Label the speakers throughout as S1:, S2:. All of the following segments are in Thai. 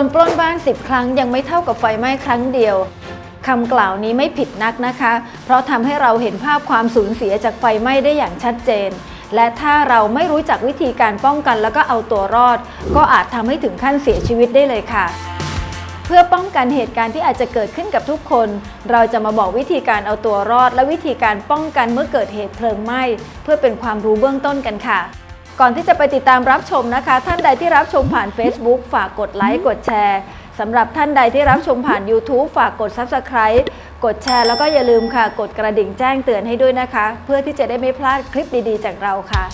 S1: รปล้นบ้าน 10 ครั้งยังไม่เท่ากับไฟไหม้ครั้งเดียวคำกล่าวนี้ไม่ผิดนักนะคะ เพราะทำให้เราเห็นภาพความสูญเสียจากไฟไหม้ได้อย่างชัดเจน และถ้าเราไม่รู้จักวิธีการป้องกันแล้วก็เอาตัวรอด ก็อาจทำให้ถึงขั้นเสียชีวิตได้เลยค่ะ เพื่อป้องกันเหตุการณ์ที่อาจจะเกิดขึ้นกับทุกคน เราจะมาบอกวิธีการเอาตัวรอด และวิธีการป้องกันเมื่อเกิดเหตุเพลิงไหม้เพื่อเป็นความรู้เบื้องต้นกันค่ะ ก่อนที่จะไปติดตามรับชมนะคะ ท่านใดที่รับชมผ่าน Facebook ฝากกดไลค์กดแชร์สำหรับท่านใดที่รับชมผ่าน YouTube ฝากกด Subscribe กดแชร์แล้วก็อย่าลืมค่ะ กดกระดิ่งแจ้งเตือนให้ด้วยนะคะ เพื่อที่จะได้ไม่พลาดคลิปดีๆ จากเราค่ะ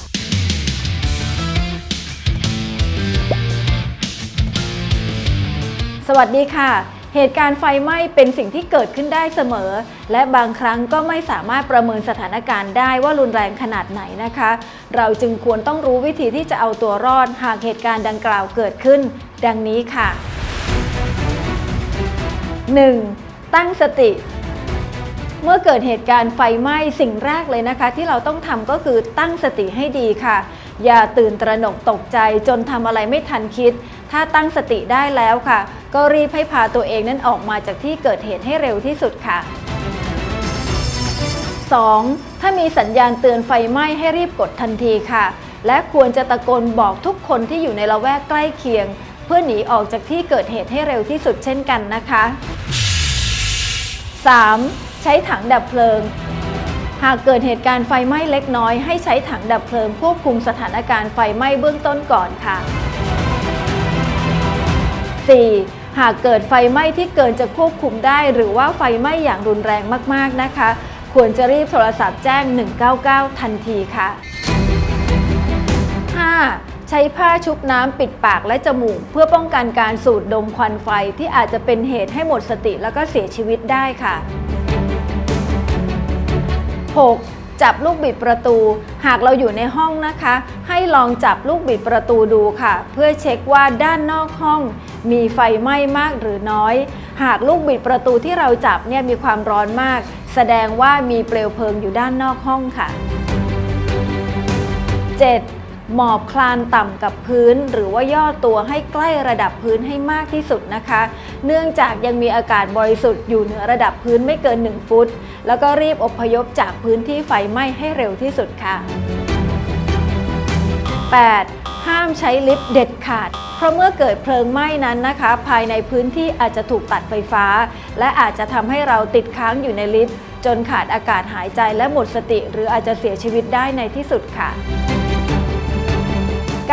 S1: สวัสดีค่ะ เหตุการณ์ไฟไหม้เป็นสิ่งที่เกิดขึ้นได้เสมอ และบางครั้งก็ไม่สามารถประเมินสถานการณ์ได้ว่ารุนแรงขนาดไหนนะคะ เราจึงควรต้องรู้วิธีที่จะเอาตัวรอด หากเหตุการณ์ดังกล่าวเกิดขึ้น ดังนี้ค่ะ 1. ตั้งสติ เมื่อเกิดเหตุการณ์ไฟไหม้สิ่งแรกเลยนะคะ ที่เราต้องทำก็คือตั้งสติให้ดีค่ะ อย่าตื่นตระหนกตกใจจนทำอะไรไม่ทันคิด ถ้าตั้งสติได้แล้วค่ะ ก็รีบให้พาตัวเองนั้นออกมาจากที่เกิดเหตุให้เร็วที่สุดค่ะ 2. ถ้ามีสัญญาณเตือนไฟไหม้ให้รีบกดทันทีค่ะ และควรจะตะโกนบอกทุกคนที่อยู่ในละแวกใกล้เคียง เพื่อหนีออกจากที่เกิดเหตุให้เร็วที่สุดเช่นกันนะคะ 3. ใช้ถังดับเพลิง หากเกิดเหตุการณ์ไฟไหม้เล็กน้อย ให้ใช้ถังดับเพลิงควบคุมสถานการณ์ไฟไหม้เบื้องต้นก่อนค่ะ 4. หากเกิดไฟไหม้ที่เกินจะควบคุมได้ หรือว่าไฟไหม้อย่างรุนแรงมากๆนะคะ ควรจะรีบโทรศัพท์แจ้ง 199 ทันทีค่ะ 5. ใช้ผ้าชุบน้ำปิดปากและจมูก เพื่อป้องกันการสูดดมควันไฟที่อาจจะเป็นเหตุให้หมดสติแล้วก็เสียชีวิตได้ค่ะ 6. จับลูกบิดประตู หากเราอยู่ในห้องนะคะ ให้ลองจับลูกบิดประตูดูค่ะ เพื่อเช็คว่าด้านนอกห้องมีไฟไหม้มากหรือน้อย หากลูกบิดประตูที่เราจับเนี่ยมีความร้อนมาก แสดงว่ามีเปลวเพลิงอยู่ด้านนอกห้องค่ะ 7. หมอบคลานต่ำกับพื้น หรือว่าย่อตัวให้ใกล้ระดับพื้นให้มากที่สุดนะคะ เนื่องจากยังมีอากาศบริสุทธิ์อยู่เหนือระดับพื้นไม่เกิน 1 ฟุต แล้วก็รีบอพยพจากพื้นที่ไฟไหม้ให้เร็วที่สุดค่ะ 8. ห้ามใช้ลิฟต์เด็ดขาด เพราะเมื่อเกิดเพลิงไหม้นั้นนะคะ ภายในพื้นที่อาจจะถูกตัดไฟฟ้า และอาจจะทำให้เราติดค้างอยู่ในลิฟต์จนขาดอากาศหายใจและหมดสติ หรืออาจจะเสียชีวิตได้ในที่สุดค่ะ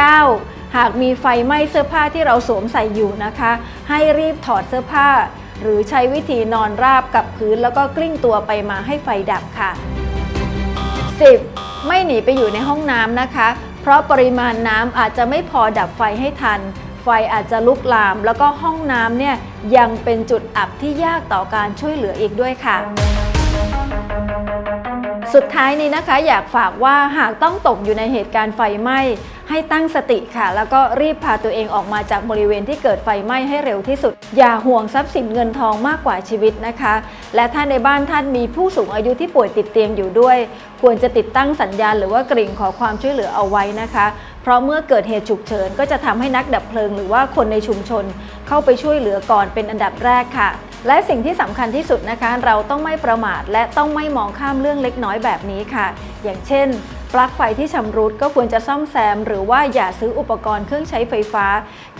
S1: 9. หากมีไฟไหม้เสื้อผ้าที่เราสวมใส่อยู่นะคะ ให้รีบถอดเสื้อผ้า หรือใช้วิธีนอนราบกับพื้นแล้วก็กลิ้งตัวไปมาให้ไฟดับค่ะ 10. ไม่หนีไปอยู่ในห้องน้ำนะคะ เพราะปริมาณน้ำอาจจะไม่พอดับไฟให้ทัน ไฟอาจจะลุกลาม แล้วก็ห้องน้ำเนี่ยยังเป็นจุดอับที่ยากต่อการช่วยเหลืออีกด้วยค่ะ สุดท้ายนี้นะคะ อยากฝากว่าหากต้องตกอยู่ในเหตุการณ์ไฟไหม้ ให้ตั้งสติค่ะ แล้วก็รีบพาตัวเองออกมาจากบริเวณที่เกิดไฟไหม้ให้เร็วที่สุด อย่าห่วงทรัพย์สินเงินทองมากกว่าชีวิตนะคะ และถ้าในบ้านท่านมีผู้สูงอายุที่ป่วยติดเตียงอยู่ด้วย ควรจะติดตั้งสัญญาณหรือว่ากริ่งขอความช่วยเหลือเอาไว้นะคะ เพราะเมื่อเกิดเหตุฉุกเฉิน ก็จะทำให้นักดับเพลิง หรือว่าคนในชุมชน เข้าไปช่วยเหลือก่อนเป็นอันดับแรกค่ะ และสิ่งที่สำคัญที่สุดนะคะ เราต้องไม่ประมาทและต้องไม่มองข้ามเรื่องเล็กน้อยแบบนี้ค่ะ อย่างเช่นปลั๊กไฟที่ชำรุดก็ควรจะซ่อมแซม หรือว่าอย่าซื้ออุปกรณ์เครื่องใช้ไฟฟ้า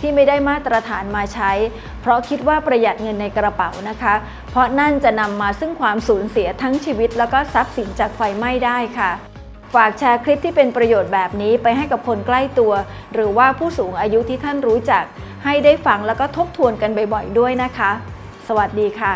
S1: ที่ไม่ได้มาตรฐานมาใช้ เพราะคิดว่าประหยัดเงินในกระเป๋านะคะ เพราะนั่นจะนำมาซึ่งความสูญเสียทั้งชีวิต แล้วก็ทรัพย์สินจากไฟไหม้ได้ค่ะ ฝากแชร์คลิปที่เป็นประโยชน์แบบนี้ไปให้กับคนใกล้ตัว หรือว่าผู้สูงอายุที่ท่านรู้จัก ให้ได้ฟังแล้วก็ทบทวนกันบ่อยๆ ด้วยนะคะ สวัสดีค่ะ